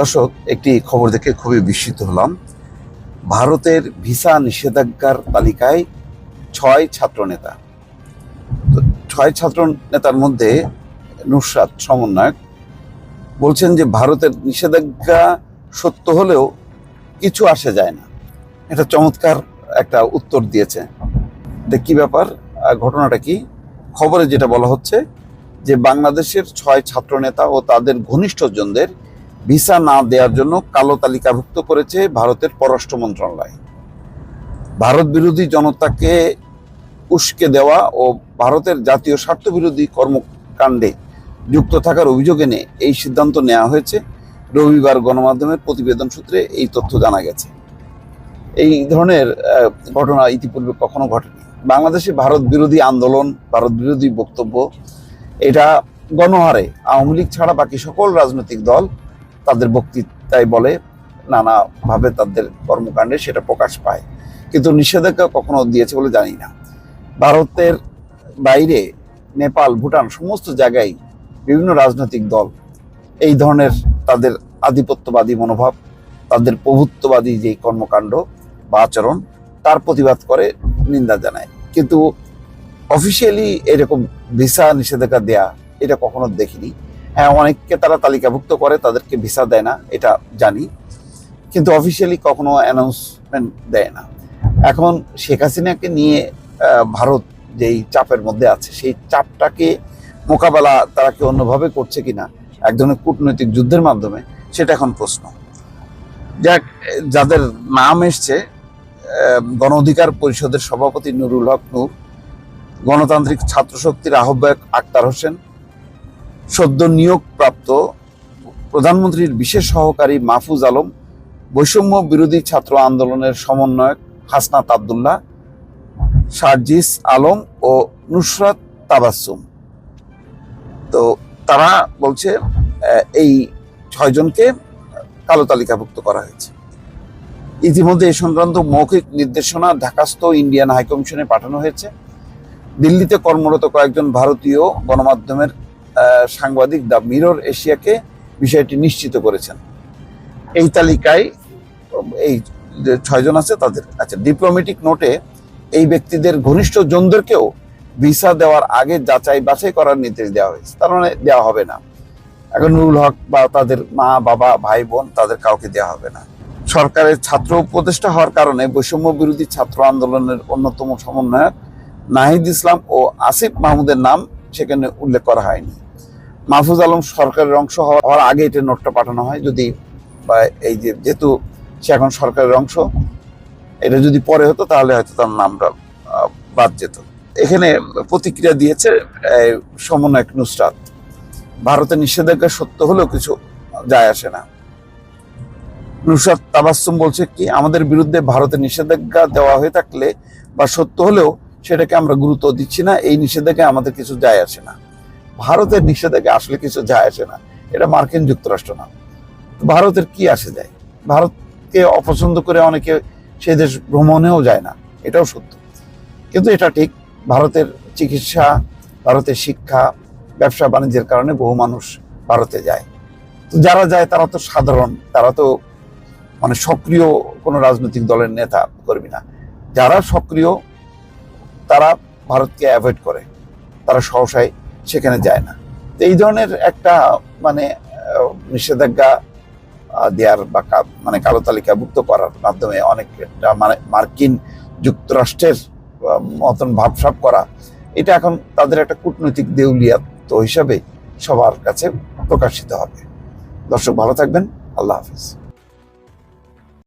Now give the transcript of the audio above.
দর্শক, একটি খবর দেখে খুবই বিস্মিত হলাম। ভারতের ভিসা নিষেধাজ্ঞার তালিকায় ছয় ছাত্রনেতা। তো ছয় ছাত্র নেতার মধ্যে নুসরাত সমন্বয়ক বলছেন যে, ভারতের নিষেধাজ্ঞা সত্য হলেও কিছু আসে যায় না। এটা চমৎকার একটা উত্তর দিয়েছে। কি ব্যাপার? ঘটনাটা কি? খবরে যেটা বলা হচ্ছে যে, বাংলাদেশের ছয় ছাত্রনেতা ও তাদের ঘনিষ্ঠজনদের ভিসা না দেওয়ার জন্য কালো তালিকাভুক্ত করেছে ভারতের পররাষ্ট্র মন্ত্রণালয়। ভারত বিরোধী জনতাকে উস্কে দেওয়া ও ভারতের জাতীয় স্বার্থবিরোধী কর্মকাণ্ডে যুক্ত থাকার অভিযোগ এনে এই সিদ্ধান্ত নেওয়া হয়েছে। রবিবার গণমাধ্যমের প্রতিবেদন সূত্রে এই তথ্য জানা গেছে। এই ধরনের ঘটনা ইতিপূর্বে কখনো ঘটেনি। বাংলাদেশে ভারত বিরোধী আন্দোলন, ভারত বিরোধী বক্তব্য, এটা গণহারে। আওয়ামী লীগ ছাড়া বাকি সকল রাজনৈতিক দল তাদের বক্তৃতায় বলে, নানাভাবে তাদের কর্মকাণ্ডে সেটা প্রকাশ পায়। কিন্তু নিষেধাজ্ঞা কখনো দিয়েছে বলে জানি না। ভারতের বাইরে নেপাল, ভুটান সমস্ত জায়গায় বিভিন্ন রাজনৈতিক দল এই ধরনের তাদের আধিপত্যবাদী মনোভাব, তাদের প্রভুত্ববাদী যে কর্মকাণ্ড বা আচরণ, তার প্রতিবাদ করে, নিন্দা জানায়। কিন্তু অফিসিয়ালি এরকম ভিসা নিষেধাজ্ঞা দেয়া এটা কখনো দেখিনি। হ্যাঁ অনেককে তারা তালিকাভুক্ত করে, তাদেরকে ভিসা দেয় না, এটা জানি। কিন্তু অফিসিয়ালি কখনো অ্যানাউন্সমেন্ট দেয় না। এখন শেখ হাসিনাকে নিয়ে ভারত যেই চাপের মধ্যে আছে, সেই চাপটাকে মোকাবেলা তারা কি অন্যভাবে করছে কিনা, এক ধরনের কূটনৈতিক যুদ্ধের মাধ্যমে, সেটা এখন প্রশ্ন। যাক, যাদের নাম এসছে গণ অধিকার পরিষদের সভাপতি নুরুল হক নূর, গণতান্ত্রিক ছাত্র শক্তির আহ্বায়ক আক্তার হোসেন সদ্য নিয়োগ প্রাপ্ত প্রধানমন্ত্রীর বিশেষ সহকারী মাহফুজ আলম, বৈষম্য বিরোধী ছাত্র আন্দোলনের সমন্বয়ক হাসনাত আবদুল্লাহ, সার্জিস আলম ও নুসরাত তাবাসুম তো তারা বলছে এই ছয়জনকে কালো তালিকাভুক্ত করা হয়েছে। ইতিমধ্যে এ সংক্রান্ত মৌখিক নির্দেশনা ঢাকাস্থ ইন্ডিয়ান হাইকমিশনে পাঠানো হয়েছে। দিল্লিতে কর্মরত কয়েকজন ভারতীয় গণমাধ্যমের সাংবাদিক দ্য মিরর এশিয়াকে বিষয়টি নিশ্চিত করেছেন। এই তালিকায় এই ছয়জন আছে তাদের আচ্ছা ডিপ্লোমেটিক নোটে এই ব্যক্তিদের ঘনিষ্ঠ জনদেরকেও ভিসা দেওয়ার আগে যাচাই বাছাই করার নির্দেশ দেওয়া হয়েছে। তার মানে দেওয়া হবে না। এখন নুরুল হক বা তাদের মা, বাবা, ভাই, বোন তাদের কাউকে দেওয়া হবে না। সরকারের ছাত্র উপদেষ্টা হওয়ার কারণে বৈষম্য বিরোধী ছাত্র আন্দোলনের অন্যতম সমন্বয়ক নাহিদ ইসলাম ও আসিফ মাহমুদের নাম সেখানে উল্লেখ করা হয়নি। মাহফুজ আলম সরকারের অংশ হওয়ার আগে এটা নোটটা পাঠানো হয় যদি বা এই যে যেহেতু সে এখন সরকারের অংশ, এটা যদি পরে হতো তাহলে হয়তো তার নামটা বাদ যেত। এখানে প্রতিক্রিয়া দিয়েছে সমন্বয়ক নুসরাত। ভারতের নিষেধাজ্ঞা সত্য হলেও কিছু যায় আসে না। নুসরাত তাবাসুম বলছে কি, আমাদের বিরুদ্ধে ভারতের নিষেধাজ্ঞা দেওয়া হয়ে থাকলে বা সত্য হলেও সেটাকে আমরা গুরুত্ব দিচ্ছি না, এই নিষেধাজ্ঞা আমাদের কিছু যায় আসে না। ভারতের নিষেধাজ্ঞা আসলে কিছু যায় আসে না। এটা মার্কিন যুক্তরাষ্ট্র না। ভারতের কি আসে যায়? ভারতকে অপছন্দ করে অনেকে সেই দেশ ভ্রমণেও যায় না। এটাও সত্য। কিন্তু এটা ঠিক, ভারতের চিকিৎসা, ভারতের শিক্ষা, ব্যবসা বাণিজ্যের কারণে বহু মানুষ ভারতে যায়। তো যারা যায়, তারা তো সাধারণ, তারা তো মানে সক্রিয় কোনো রাজনৈতিক দলের নেতা, কর্মী না। যারা সক্রিয়, তারা ভারতকে অ্যাভয়েড করে। তারা সহসায় সেখানে যায় না। তো এই ধরনের একটা মানে নিষেধাজ্ঞা দেওয়ার বা মানে কালো তালিকাভুক্ত করার মাধ্যমে অনেকটা মানে মার্কিন যুক্তরাষ্ট্রের মতন ভাবসাব করা, এটা এখন তাদের একটা কূটনৈতিক দেউলিয়াত্ব হিসাবে সবার কাছে প্রকাশিত হবে। দর্শক ভালো থাকবেন। আল্লাহ হাফিজ।